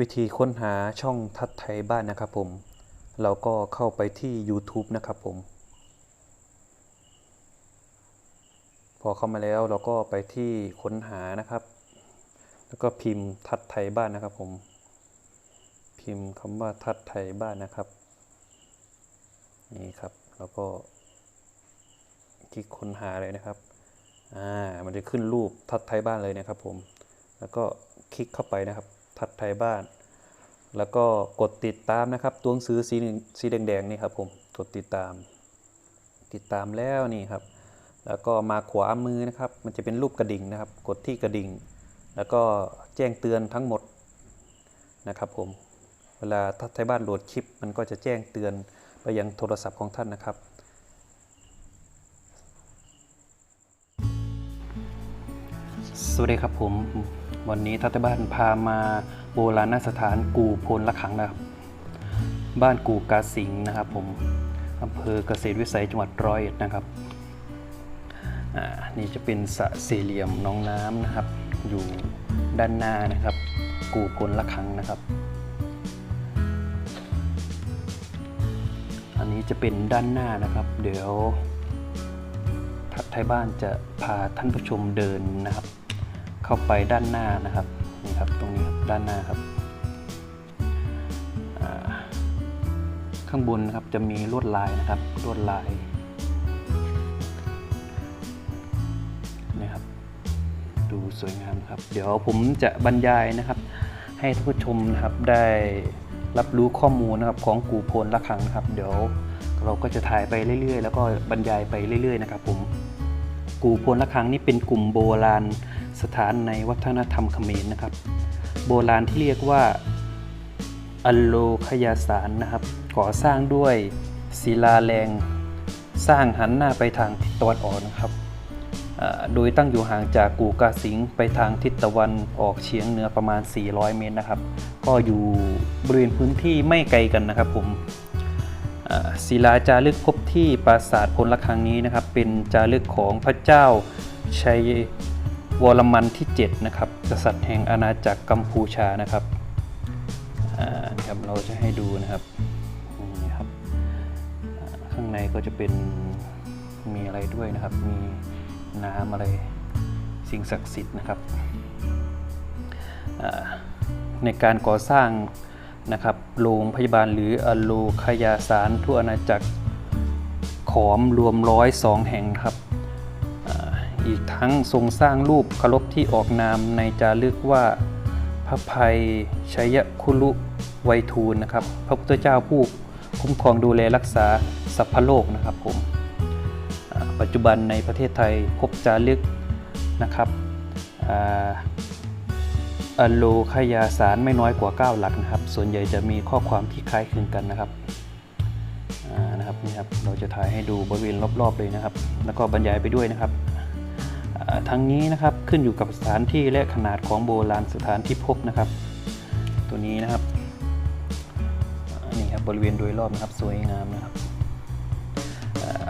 วิธีค้นหาช่องทัดไทยบ้านนะครับผม เราก็เข้าไปที่ YouTube นะครับผม พอเข้ามาแล้วเราก็ไปที่ค้นหานะครับ แล้วก็พิมพ์ทัดไทยบ้านนะครับผม พิมพ์คำว่าทัดไทยบ้านนะครับ นี่ครับแล้วก็คลิกค้นหาเลยนะครับ อ่า มันจะขึ้นรูปทัดไทยบ้านเลยนะครับผม แล้วก็คลิกเข้าไปนะครับ ทัดไทยบ้าน แล้วก็กดติดตามนะครับ ตัวหนังสือสีสีแดงๆนี่ครับผมกดติดตาม ติดตามแล้วนี่ครับ แล้วก็มาขวามือนะครับ มันจะเป็นรูปกระดิ่งนะครับ กดที่กระดิ่ง แล้วก็แจ้งเตือนทั้งหมดนะครับผมเวลาทัดไทยบ้านโหลดคลิป มันก็จะแจ้งเตือนไปยังโทรศัพท์ของท่านนะครับสวัสดีครับผม วันนี้ทัตบ้านพามาโบราณสถานกู่พลละขังนะครับ บ้านกู่กาสิงนะครับผมอำเภอเกษตรวิสัยจังหวัดร้อยเอ็ดนะครับนี่จะเป็นสะสี่เหลี่ยมน้องน้ำนะครับ อยู่ด้านหน้านะครับ กู่พลละขังนะครับ อันนี้จะเป็นด้านหน้านะครับ เดี๋ยวทัดไทยบ้านจะพาท่านผู้ชมเดินนะครับ เข้าไปด้านหน้านะครับนี่ครับตรงนี้ครับด้านหน้าครับข้างบนนะครับจะมีลวดลายนะครับลวดลายนี่ครับดูสวยงามครับ เดี๋ยวผมจะบรรยายนะครับ ให้ท่านผู้ชมนะครับได้รับรู้ข้อมูลนะครับของกูโพนละครังนะครับ เดี๋ยวเราก็จะถ่ายไปเรื่อยๆ แล้วก็บรรยายไปเรื่อยๆ นะครับผม กูโพนละครังนี่เป็นกลุ่มโบราณสถานในวัฒนธรรมเขมรนะครับ โบราณที่เรียกว่าอโลคยาสารนะครับ ก่อสร้างด้วยศิลาแรงสร้างหันหน้าไปทางทิศตะวันออกนะครับโดยตั้งอยู่ห่างจากกูกาสิงห์ไปทางทิศตะวันออกเฉียงเหนือประมาณ 400 เมตรนะครับ ก็อยู่บริเวณพื้นที่ไม่ไกลกันนะครับผม ศิลาจารึกพบที่ปราสาทพลละครั้งนี้นะครับ เป็นจารึกของพระเจ้าชัยวรมันที่7นะครับกษัตริย์แห่งอาณาจักรกัมพูชานะครับนะครับเราจะให้ดูนะครับนี่ครับ ข้างในก็จะเป็นมีอะไรด้วยนะครับ มีน้ำอะไรสิ่งศักดิ์สิทธิ์นะครับในการก่อสร้าง นะครับโรงพยาบาลหรืออโลคยาสารทั่วอาณาจักรขอมรวมร้อยสองแห่งครับอีกทั้งทรงสร้างรูปเคารพที่ออกนามในจารึกว่าพระภัยชัยคุลุไวทูลนะครับ พระพุทธเจ้าผู้คุ้มครองดูแลรักษาสัพพโลกนะครับผมปัจจุบันในประเทศไทยพบจารึกนะครับ อโลคยาสารไม่น้อยกว่า 9 หลักนะครับ ส่วนใหญ่จะมีข้อความที่คล้ายคลึงกันนะครับนะครับนี่ครับเราจะถ่ายให้ดูบริเวณรอบๆเลยนะครับ แล้วก็บรรยายไปด้วยนะครับอ่าทั้งนี้นะครับขึ้นอยู่กับสถานที่และขนาดของโบราณสถานที่พบนะครับ ตัวนี้นะครับนี่ครับบริเวณโดยรอบนะครับสวยงามนะครับ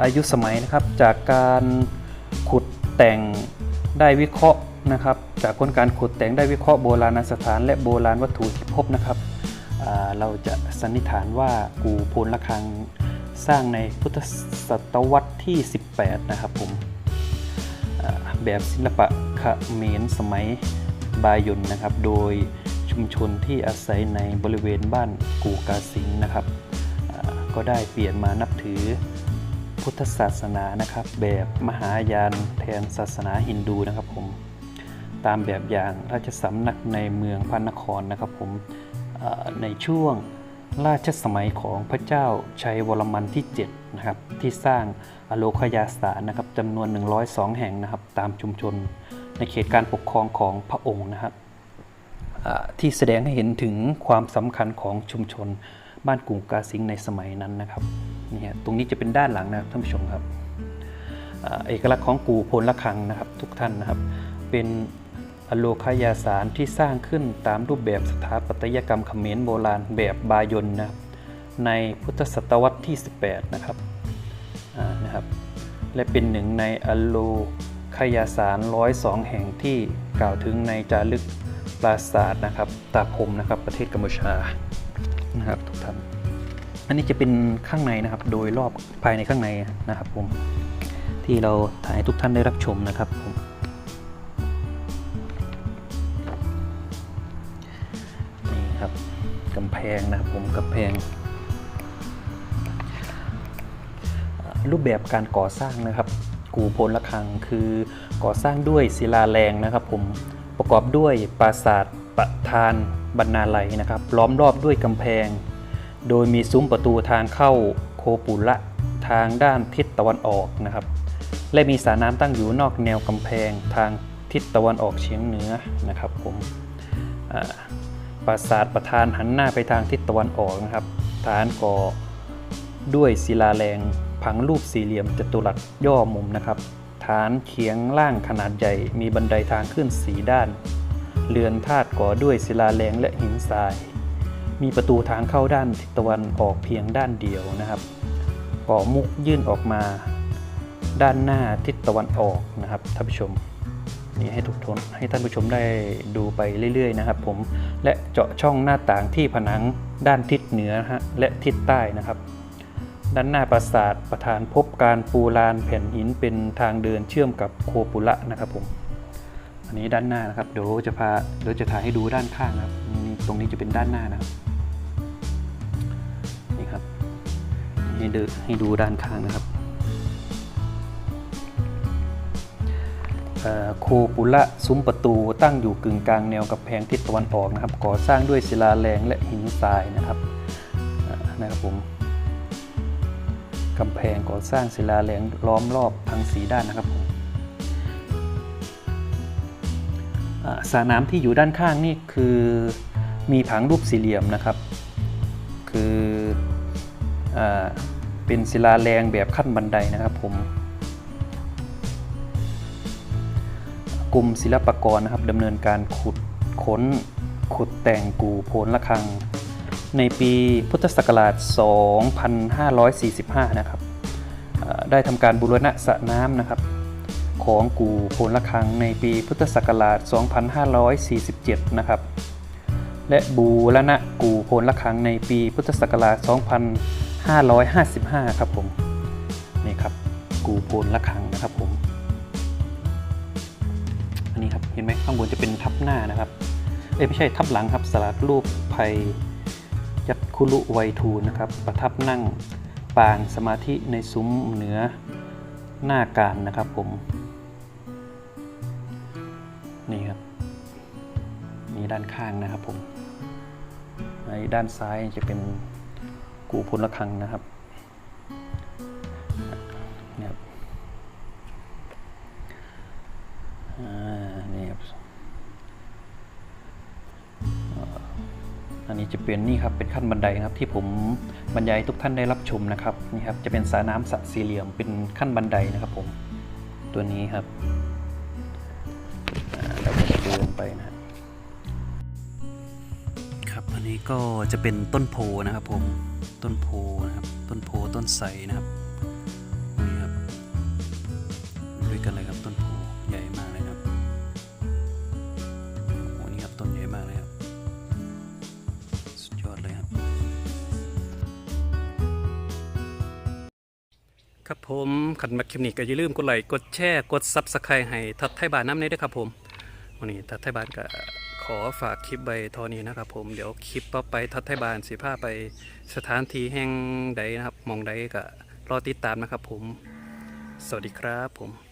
อายุสมัยนะครับจากการขุดแต่งได้วิเคราะห์ นะครับจากผลการขุดแต่งได้วิเคราะห์โบราณสถานและโบราณวัตถุที่พบนะครับเราจะสันนิษฐานว่ากูโพนละครังสร้างในพุทธศตวรรษที่ 18 นะครับผมแบบศิลปะเขมรสมัยบายนนะครับ โดยชุมชนที่อาศัยในบริเวณบ้านกูกาสิงนะครับ ก็ได้เปลี่ยนมานับถือพุทธศาสนานะครับ แบบมหายานแทนศาสนาฮินดูนะครับผม ตามแบบอย่างราชสำนักในเมืองพระนครนะครับผมในช่วงราชสมัยของพระเจ้าชัยวรมันที่7นะครับที่สร้างอโลคยาสานะครับจำนวน 102 แห่งนะครับตามชุมชนในเขตการปกครองของพระองค์นะครับที่แสดงให้เห็นถึงความสำคัญของชุมชนบ้านกรุงกาสิงในสมัยนั้นนะครับนี่ฮะตรงนี้จะเป็นด้านหลังนะครับท่านผู้ชมครับอเอกลักษณ์ของกู่โพนละคังนะครับทุกท่านนะครับ เป็น อโลคยาสารที่สร้างขึ้นตามรูปแบบสถาปัตยกรรมเขมรโบราณแบบบายนนะครับในพุทธศตวรรษที่ 18 นะครับนะครับ และเป็นหนึ่งในอโลคยาสาร 102 แห่งที่กล่าวถึงในจารึกปราสาทนะครับตาพมนะครับประเทศกัมพูชานะครับทุกท่านอันนี้จะเป็นข้างในนะครับโดยรอบภายในข้างในนะครับผมที่เราถ่ายทุกท่านได้รับชมนะครับผม พงนะครับผมกำแพง รูปแบบการก่อสร้างนะครับ กูโพลระฆังคือก่อสร้างด้วยศิลาแรงนะครับ ผมประกอบด้วยปราสาทประธานบรรณาลัยนะครับล้อมรอบด้วยกำแพง โดยมีซุ้มประตูทางเข้าโคปุระทางด้านทิศตะวันออกนะครับ และมีสระน้ำตั้งอยู่นอกแนวกำแพงทางทิศตะวันออกเฉียงเหนือนะครับผม ปราสาทประธานหันหน้าไปทางทิศตะวันออกนะครับ ฐานก่อด้วยศิลาแรงผังรูปสี่เหลี่ยมจัตุรัสย่อมุมนะครับ ฐานเขียงล่างขนาดใหญ่มีบันไดทางขึ้นสีด้าน เรือนธาตุก่อด้วยศิลาแรงและหินทราย มีประตูทางเข้าด้านทิศตะวันออกเพียงด้านเดียวนะครับก่อมุกยื่นออกมา ด้านหน้าทิศตะวันออกนะครับท่านผู้ชม นี่ให้ทุกทนให้ท่านผู้ชมได้ดูไปเรื่อย ๆ นะครับ ผมและเจาะช่องหน้าต่างที่ผนังด้านทิศเหนือฮะและทิศใต้นะครับ ด้านหน้าปราสาทประธานพบการปูลานแผ่นหินเป็นทางเดินเชื่อมกับโคปุระนะครับผมอันนี้ด้านหน้านะครับเดี๋ยวจะพาเดี๋ยวจะถ่ายให้ดูด้านข้างนะครับนี่ตรงนี้จะเป็นด้านหน้านะครับนี่ครับให้ดูให้ดูด้านข้างนะครับ คปุระซุ้มประตูตั้งอยู่กึ่งกลางแนวกับแพงทิศตะวันออกนะครับ ก่อสร้างด้วยศิลาแรงและหินทรายนะครับนะครับผมกำแพงก่อสร้างศิลาแรงล้อมรอบทั้งสีด้านนะครับผมสระน้ำที่อยู่ด้านข้างนี่คือมีผังรูปสี่เหลี่ยมนะครับ คืออเป็นศิลาแรงแบบขั้นบันไดนะครับผม กรมศิลปากรนะครับดำเนินการขุดค้น ขุดแต่งกูโพนละคัง ในปีพุทธศักราช 2545 นะครับได้ทำการบูรณะสระน้ำนะครับ ของกูโพนละคังในปีพุทธศักราช 2547 นะครับ และบูรณะกูโพนละคังในปีพุทธศักราช 2555 ครับผมนี่ครับกูโพนละคังนะครับผม เห็นไหมข้างบนจะเป็นทับหน้านะครับเอ้ไม่ใช่ทับหลังครับสลักรูปภัยยัดคุลุไวทูลนะครับ ประทับนั่งปางสมาธิในซุ้มเหนือหน้าการนะครับผม นี่ครับ นี่ด้านข้างนะครับผมในด้านซ้ายจะเป็นกูพลคังนะครับ จะเป็นนี่ครับเป็นขั้นบันไดครับที่ผมบรรยายทุกท่านได้รับชมนะครับนี่ครับจะเป็นสระน้ำสระสี่เหลี่ยมเป็นขั้นบันไดนะครับผมตัวนี้ครับอ่าเราก็จะเดินไปนะครับครับอันนี้ก็จะเป็นต้นโพนะครับผมต้นโพนะครับต้นโพต้นไทรนะครับนี่ครับด้วยกันเลยครับต้นโพ ผมขันมาคลิปนี้ก็อย่าลืมกดไลค์กดแชร์กดซับสไครต์ให้ทัดไทยบานน้ำนี้ด้วยครับผมวันนี้ทัดไทยบานก็ขอฝากคลิปใบทอนี้นะครับผมเดี๋ยวคลิปต่อไปทัดไทยบานสีผ้าไปสถานที่แห่งใดนะครับมองใดก็รอติดตามนะครับผม สวัสดีครับผม